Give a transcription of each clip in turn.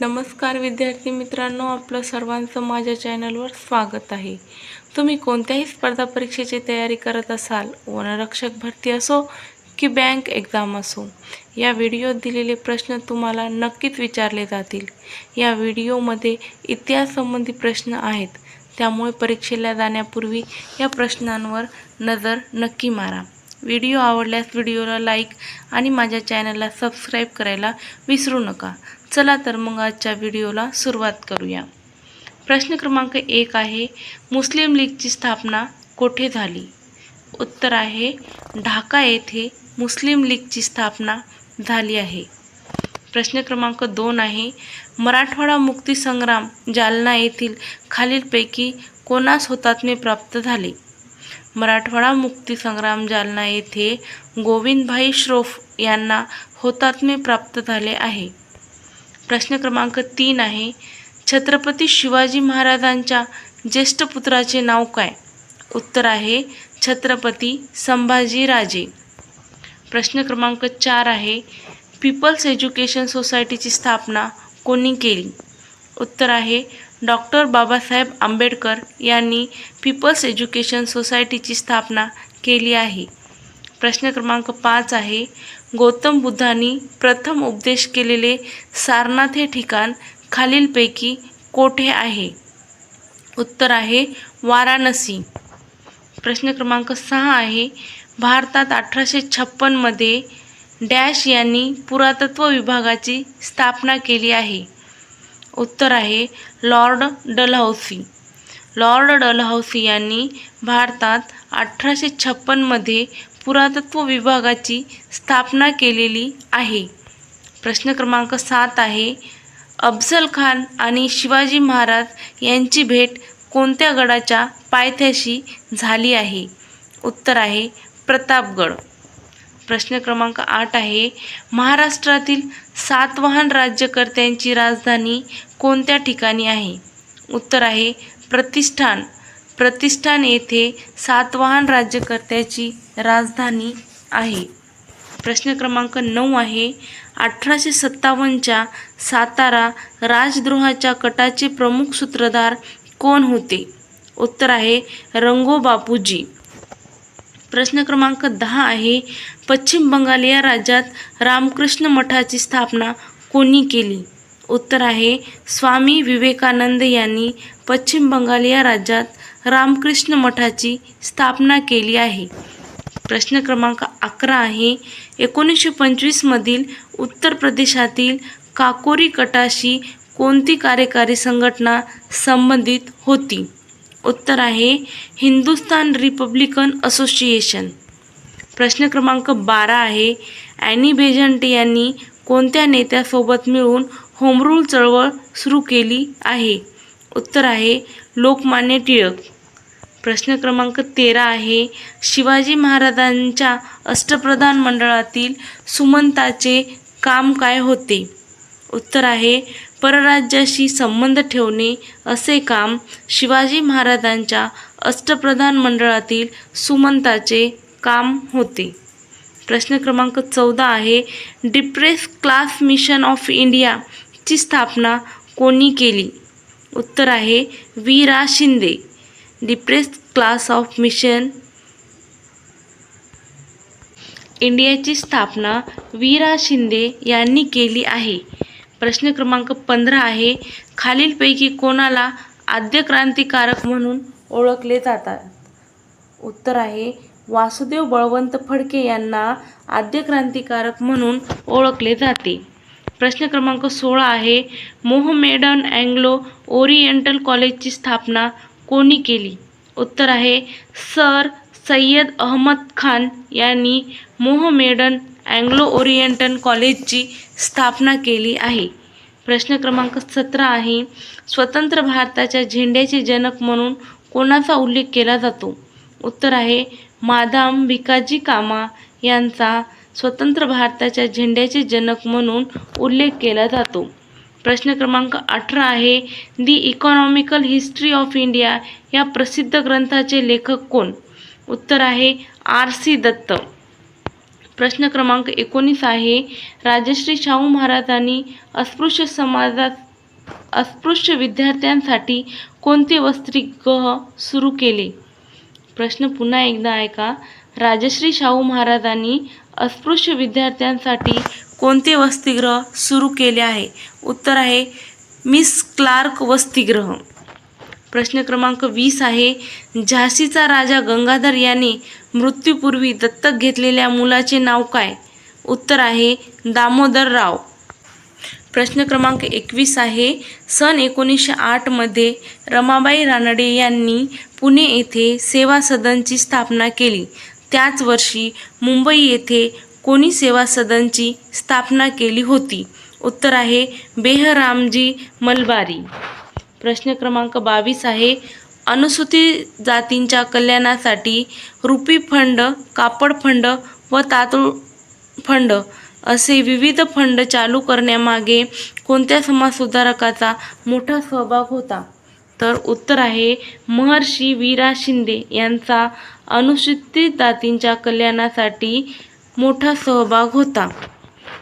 नमस्कार विद्यार्थी मित्रांनो आपलं सर्वांचं माझ्या चॅनलवर स्वागत आहे. तुम्ही कोणत्याही स्पर्धा परीक्षेची तयारी करत असाल वनरक्षक भरती असो की बँक एक्झाम असो या व्हिडिओत दिलेले प्रश्न तुम्हाला नक्कीच विचारले जातील. या व्हिडिओमध्ये इतिहाससंबंधी प्रश्न आहेत त्यामुळे परीक्षेला जाण्यापूर्वी या प्रश्नांवर नजर नक्की मारा. व्हिडिओ आवडल्यास व्हिडिओला लाईक आणि माझ्या चॅनलला सबस्क्राईब करायला विसरू नका. चला तर मग आजच्या व्हिडिओला सुरुवात करूया. प्रश्न क्रमांक एक आहे मुस्लिम लीगची स्थापना कोठे झाली? उत्तर आहे ढाका येथे मुस्लिम लीगची स्थापना झाली आहे. प्रश्न क्रमांक दोन आहे मराठवाडा मुक्ती संग्राम जालना येथील खालीलपैकी कोणास हुतात्मे प्राप्त झाले? मराठवाडा मुक्तीसंग्राम जालना येथे गोविंदभाई श्रोफ यांना होतात्मे प्राप्त झाले आहे. प्रश्न क्रमांक तीन आहे छत्रपती शिवाजी महाराजांच्या ज्येष्ठ पुत्राचे नाव काय? उत्तर आहे छत्रपती संभाजीराजे प्रश्न क्रमांक चार आहे पीपल्स एज्युकेशन सोसायटीची स्थापना कोणी केली? उत्तर आहे डॉक्टर बाबासाहेब आंबेडकर यांनी पीपल्स एज्युकेशन सोसायटीची स्थापना केली आहे. प्रश्न क्रमांक पाच आहे गौतम बुद्धांनी प्रथम उपदेश केलेले सारनाथ हे ठिकाण खालीलपैकी कोठे आहे? उत्तर आहे वाराणसी. प्रश्न क्रमांक सहा आहे भारतात अठराशे छप्पनमध्ये डॅश यांनी पुरातत्व विभागाची स्थापना केली आहे. उत्तर आहे लॉर्ड डलहौसी. लॉर्ड डलहौसी यांनी भारतात अठराशे छप्पनमध्ये पुरातत्व विभागाची स्थापना केलेली आहे. प्रश्न क्रमांक सात आहे अफझल खान आणि शिवाजी महाराज यांची भेट कोणत्या गडाच्या पायथ्याशी झाली आहे? उत्तर आहे प्रतापगड. प्रश्न क्रमांक आठ आहे. महाराष्ट्रातील सातवाहन राज्यकर्त्यांची राजधानी कोणत्या ठिकाणी आहे? उत्तर आहे प्रतिष्ठान. प्रतिष्ठान येथे सातवाहन राज्यकर्त्याची राजधानी आहे. प्रश्न क्रमांक नऊ आहे. अठराशे सत्तावन्नच्या सातारा राजद्रोहाच्या कटाचे प्रमुख सूत्रधार कोण होते? उत्तर आहे रंगो बापूजी प्रश्न क्रमांक दहा आहे. पश्चिम बंगाल या राज्यात रामकृष्ण मठाची स्थापना कोणी केली? उत्तर आहे स्वामी विवेकानंद यांनी पश्चिम बंगाल या राज्यात रामकृष्ण मठाची स्थापना केली आहे. प्रश्न क्रमांक अकरा आहे. एकोणीसशे पंचवीसमधील उत्तर प्रदेशातील काकोरी कटाशी कोणती कार्यकारी संघटना संबंधित होती? उत्तर आहे हिंदुस्तान रिपब्लिकन असोसिएशन. प्रश्न क्रमांक बारा आहे ॲनी बेजंट यांनी कोणत्या नेत्यासोबत मिळून होमरूल चळवळ सुरू केली आहे? उत्तर आहे लोकमान्य टिळक. प्रश्न क्रमांक तेरा आहे शिवाजी महाराजांच्या अष्टप्रधान मंडळातील सुमंताचे काम काय होते? उत्तर आहे परराज्याशी संबंध ठेवणे असे काम शिवाजी महाराजांच्या अष्टप्रधान मंडळातील सुमंताचे काम होते. प्रश्न क्रमांक चौदा आहे डिप्रेस क्लास मिशन ऑफ इंडियाची स्थापना कोणी केली? उत्तर आहे V Ra Shinde. Depress class of mission इंडियाची स्थापना वी रा शिंदे यांनी केली आहे. प्रश्न क्रमांक पंधरा आहे. खालीलपैकी कोणाला आद्य क्रांतिकारक म्हणून ओळखले जातात? उत्तर आहे वासुदेव बळवंत फडके यांना आद्य क्रांतिकारक म्हणून ओळखले जाते. प्रश्न क्रमांक सोळा आहे मोहमेडन अँग्लो ओरिएंटल कॉलेजची स्थापना कोणी केली? उत्तर आहे सर सय्यद अहमद खान यांनी मोहमेडन अँग्लो ओरिएंटन कॉलेजची स्थापना केली आहे. प्रश्न क्रमांक सतरा आहे स्वतंत्र भारताच्या झेंड्याचे जनक म्हणून कोणाचा उल्लेख केला जातो? उत्तर आहे मादाम भिकाजी कामा यांचा स्वतंत्र भारताच्या झेंड्याचे जनक म्हणून उल्लेख केला जातो. प्रश्न क्रमांक अठरा आहे the economical history of India या प्रसिद्ध ग्रंथाचे लेखक कोण? उत्तर आहे आर सी दत्त. प्रश्न क्रमांक एकोणीस आहे. राजश्री शाहू महाराजांनी अस्पृश्य समाजात अस्पृश्य विद्यार्थ्यांसाठी कोणते वसतिगृह सुरू केले? प्रश्न पुन्हा एकदा ऐका. राजश्री शाहू महाराजांनी अस्पृश्य विद्यार्थ्यांसाठी कोणते वसतिगृह सुरू केले आहे? उत्तर आहे मिस क्लार्क वसतिगृह. प्रश्न क्रमांक वीस आहे. झाशीचा राजा गंगाधर याने मृत्यूपूर्वी दत्तक घेतलेल्या मुलाचे नाव काय? उत्तर आहे दामोदरराव प्रश्न क्रमांक एकवीस आहे. सन एकोणीसशे आठमध्ये रमाबाई रानडे यांनी पुणे येथे सेवा सदनची स्थापना केली. त्याच वर्षी मुंबई येथे कोणी सेवा सदनची स्थापना केली होती? उत्तर आहे बेहरामजी मलबारी. प्रश्न क्रमांक बावीस आहे. अनुसूचित जातींच्या कल्याणासाठी रुपी फंड कापड फंड व तातूळ फंड असे विविध फंड चालू करण्यामागे कोणत्या समाजसुधारकाचा मोठा सहभाग होता? तर उत्तर आहे महर्षी वीरा शिंदे यांचा अनुसूचित जातींच्या कल्याणासाठी मोठा सहभाग होता.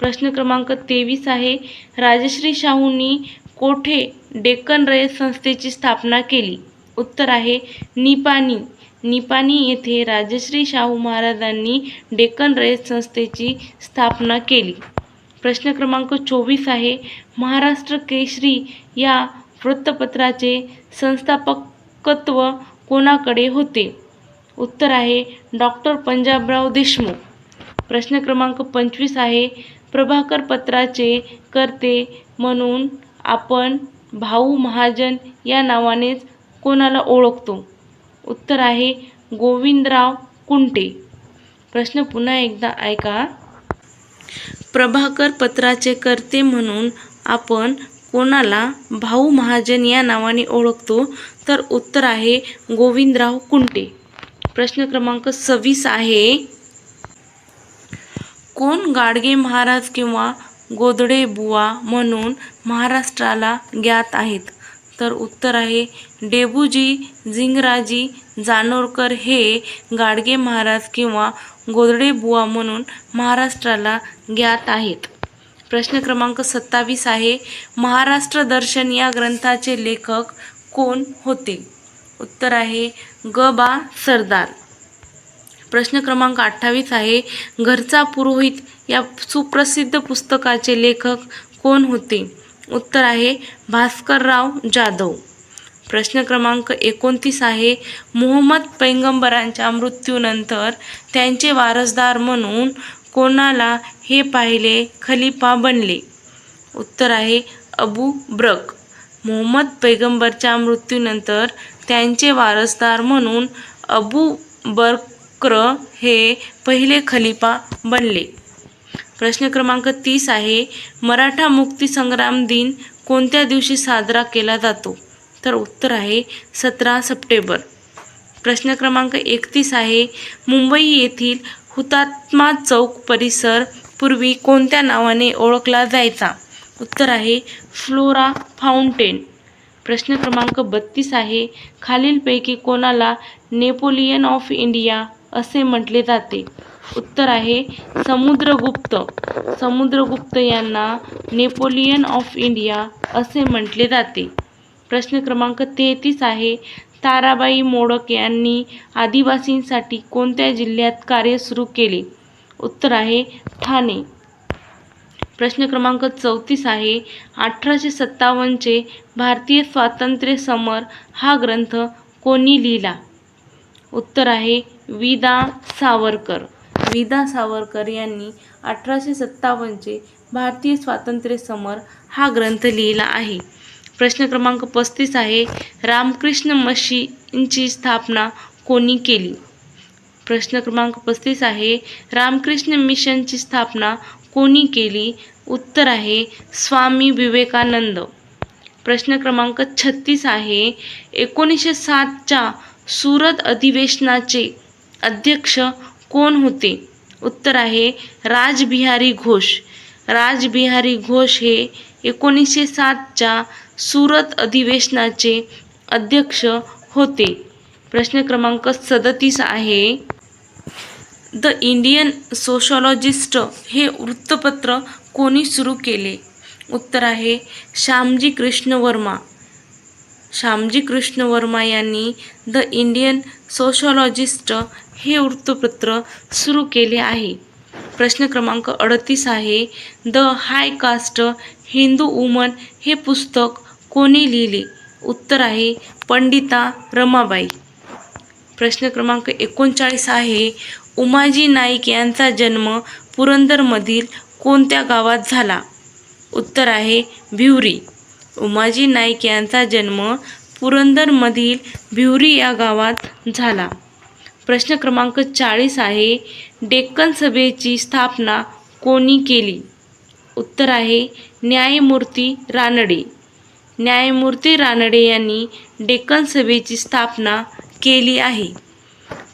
प्रश्न क्रमांक तेवीस आहे. राजश्री शाहूंनी कोठे डेक्कन रयत संस्थेची स्थापना केली? उत्तर आहे निपाणी. निपाणी येथे राजश्री शाहू महाराजांनी डेक्कन रयत संस्थेची स्थापना केली. प्रश्न क्रमांक चोवीस आहे महाराष्ट्र केशरी या वृत्तपत्राचे संस्थापकत्व कोणाकडे होते? उत्तर आहे डॉक्टर पंजाबराव देशमुख. प्रश्न क्रमांक पंचवीस आहे प्रभाकर पत्राचे कर्ते म्हणून आपण भाऊ महाजन या नावानेच कोणाला ओळखतो? उत्तर आहे गोविंदराव कुंटे. प्रश्न पुन्हा एकदा ऐका. प्रभाकर पत्राचे कर्ते म्हणून आपण कोणाला भाऊ महाजन या नावाने ओळखतो? तर उत्तर आहे गोविंदराव कुंटे. प्रश्न क्रमांक सव्वीस आहे. कोण गाडगे महाराज किंवा गोदडेबुवा म्हणून महाराष्ट्राला ज्ञात आहेत. तर उत्तर आहे डेबूजी झिंगराजी जानोरकर हे गाडगे महाराज किंवा गोधडेबुवा म्हणून महाराष्ट्राला ज्ञात आहेत. प्रश्न क्रमांक सत्तावीस आहे महाराष्ट्र दर्शन या ग्रंथाचे लेखक कोण होते? उत्तर आहे ग बा सरदार. प्रश्न क्रमांक अठ्ठावीस आहे. घरचा पुरोहित या सुप्रसिद्ध पुस्तकाचे लेखक कोण होते? उत्तर आहे भास्करराव जाधव. प्रश्न क्रमांक एकोणतीस आहे. मोहम्मद पैगंबरांच्या मृत्यूनंतर त्यांचे वारसदार म्हणून कोणाला हे पाहिले खलिफा बनले? उत्तर आहे अबू ब्रक. मोहम्मद पैगंबरच्या मृत्यूनंतर त्यांचे वारसदार म्हणून अबू क्र हे पहिले खलिफा बनले. प्रश्न क्रमांक तीस आहे मराठा मुक्ती संग्राम दिन कोणत्या दिवशी साजरा केला जातो? तर उत्तर आहे सतरा सप्टेंबर. प्रश्न क्रमांक एकतीस आहे मुंबई येथील हुतात्मा चौक परिसर पूर्वी कोणत्या नावाने ओळखला जायचा? उत्तर आहे फ्लोरा फाउंटेन. प्रश्न क्रमांक बत्तीस आहे खालीलपैकी कोणाला नेपोलियन ऑफ इंडिया असे म्हटले जाते. उत्तर आहे समुद्रगुप्त. समुद्रगुप्त यांना नेपोलियन ऑफ इंडिया असे म्हटले जाते. प्रश्न क्रमांक तेहतीस आहे ताराबाई मोडक यांनी आदिवासींसाठी कोणत्या जिल्ह्यात कार्य सुरू केले? उत्तर आहे ठाणे. प्रश्न क्रमांक चौतीस आहे अठराशे सत्तावन्नचे भारतीय स्वातंत्र्य समर हा ग्रंथ कोणी लिहिला? उत्तर आहे विदा सावरकर. विदा सावरकर यांनी अठराशे सत्तावन्नचे भारतीय स्वातंत्र्य समर हा ग्रंथ लिहिला आहे. प्रश्न क्रमांक पस्तीस आहे रामकृष्ण मशींची स्थापना कोणी केली? प्रश्न क्रमांक पस्तीस आहे रामकृष्ण मिशनची स्थापना कोणी केली? उत्तर आहे स्वामी विवेकानंद. प्रश्न क्रमांक छत्तीस आहे एकोणीसशे सातच्या सुरत अधिवेशनाचे अध्यक्ष कोण होते? उत्तर आहे राजबिहारी घोष. राजबिहारी घोष हे एकोणीसशे सातच्या सुरत अधिवेशनाचे अध्यक्ष होते. प्रश्न क्रमांक सदतीस आहे. द इंडियन सोशॉलॉजिस्ट हे वृत्तपत्र कोणी सुरू केले? उत्तर आहे श्यामजी कृष्ण वर्मा. श्यामजी कृष्ण वर्मा यांनी द इंडियन सोशॉलॉजिस्ट हे वृत्तपत्र सुरू केले आहे. प्रश्न क्रमांक अडतीस आहे. The high caste Hindu woman हे पुस्तक कोणी लिहिले? उत्तर आहे पंडिता रमाबाई. प्रश्न क्रमांक एकोणचाळीस आहे. उमाजी नाईक यांचा जन्म पुरंदरमधील कोणत्या गावात झाला? उत्तर आहे भिवरी. उमाजी नाईक यांचा जन्म पुरंदरमधील भिवरी या गावात झाला. प्रश्न क्रमांक चाळीस आहे. डेक्कन सभेची स्थापना कोणी केली? उत्तर आहे न्यायमूर्ती रानडे. न्यायमूर्ती रानडे यांनी डेक्कन सभेची स्थापना केली आहे.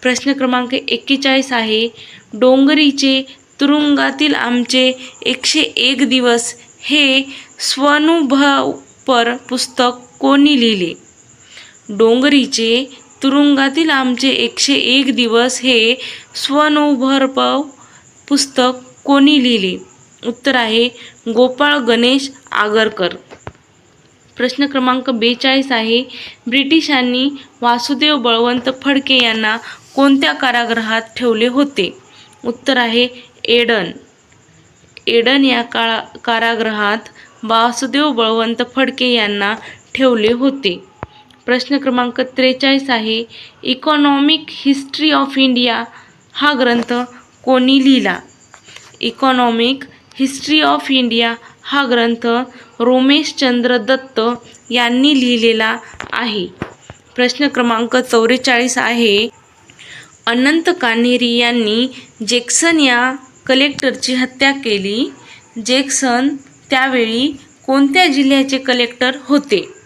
प्रश्न क्रमांक एक्केचाळीस आहे. डोंगरीचे तुरुंगातील आमचे एकशे एक दिवस हे स्वानुभवपर पुस्तक कोणी लिहिले? डोंगरीचे तुरुंगातील आमचे एकशे एक दिवस हे स्वानुभव पुस्तक कोणी लिहिले? उत्तर आहे गोपाळ गणेश आगरकर. प्रश्न क्रमांक बेचाळीस आहे ब्रिटिशांनी वासुदेव बळवंत फडके यांना कोणत्या कारागृहात ठेवले होते? उत्तर आहे एडन. एडन या काळा कारागृहात वासुदेव बळवंत फडके यांना ठेवले होते. प्रश्न क्रमांक त्रेचाळीस आहे. इकॉनॉमिक हिस्ट्री ऑफ इंडिया हा ग्रंथ कोणी लिहिला? इकॉनॉमिक हिस्ट्री ऑफ इंडिया हा ग्रंथ रोमेशचंद्र दत्त यांनी लिहिलेला आहे. प्रश्न क्रमांक चौवेचाळीस आहे. अनंत कान्हेरी यांनी जेक्सन या कलेक्टरची हत्या केली. जेक्सन त्यावेळी कोणत्या जिल्ह्याचे कलेक्टर होते?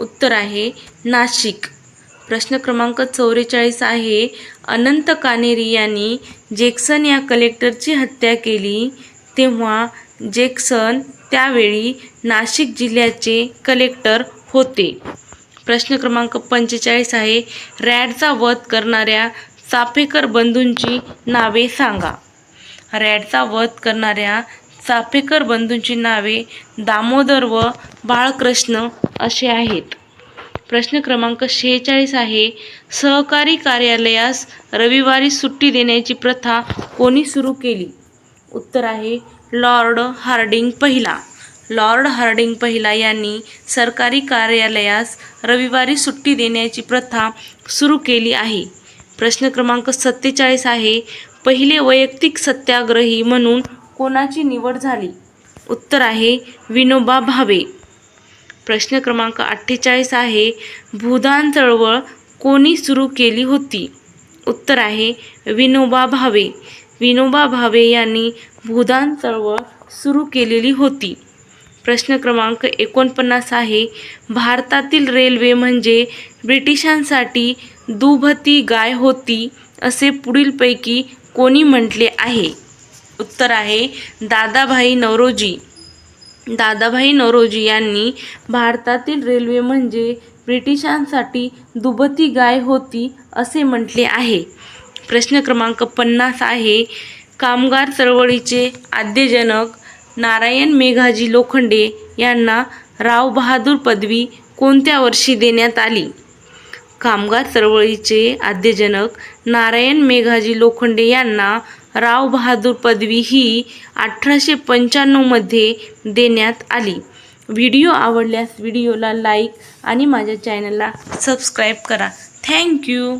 उत्तर आहे नाशिक. प्रश्न क्रमांक चौवेचाळीस आहे अनंत कानेरी यांनी जेक्सन या कलेक्टरची हत्या केली. तेव्हा जेक्सन त्यावेळी नाशिक जिल्ह्याचे कलेक्टर होते. प्रश्न क्रमांक पंचेचाळीस आहे रॅडचा वध करणाऱ्या चाफेकर बंधूंची नावे सांगा. रॅडचा वध करणाऱ्या चाफेकर बंधूंची नावे दामोदर व बाळकृष्ण असे आहेत. प्रश्न क्रमांक शेहेचाळीस आहे सहकारी कार्यालयास रविवारी सुट्टी देण्याची प्रथा कोणी सुरू केली? उत्तर आहे लॉर्ड हार्डिंग पहिला. लॉर्ड हार्डिंग पहिला यांनी सरकारी कार्यालयास रविवारी सुट्टी देण्याची प्रथा सुरू केली आहे. प्रश्न क्रमांक सत्तेचाळीस आहे पहिले वैयक्तिक सत्याग्रही म्हणून कोणाची निवड झाली? उत्तर आहे विनोबा भावे. प्रश्न क्रमांक अठ्ठेचाळीस आहे भूदान चळवळ कोणी सुरू केली होती? उत्तर आहे विनोबा भावे. विनोबा भावे यांनी भूदान चळवळ सुरू केलेली होती. प्रश्न क्रमांक एकोणपन्नास आहे भारतातील रेल्वे म्हणजे ब्रिटिशांसाठी दुभती गाय होती असे पुढीलपैकी कोणी म्हटले आहे? उत्तर आहे दादाभाई नवरोजी दादाभाई नवरोजी यांनी भारतातील रेल्वे म्हणजे ब्रिटिशांसाठी दुबती गाय होती असे म्हटले आहे. प्रश्न क्रमांक पन्नास आहे कामगार चळवळीचे आद्यजनक नारायण मेघाजी लोखंडे यांना राव बहादूर पदवी कोणत्या वर्षी देण्यात आली? कामगार चळवळीचे आद्यजनक नारायण मेघाजी लोखंडे यांना राव बहादूर पदवी ही अठराशे पंच्याण्णवमध्ये देण्यात आली. व्हिडिओ आवडल्यास व्हिडिओला लाईक आणि माझ्या चॅनलला सबस्क्राईब करा. थँक्यू.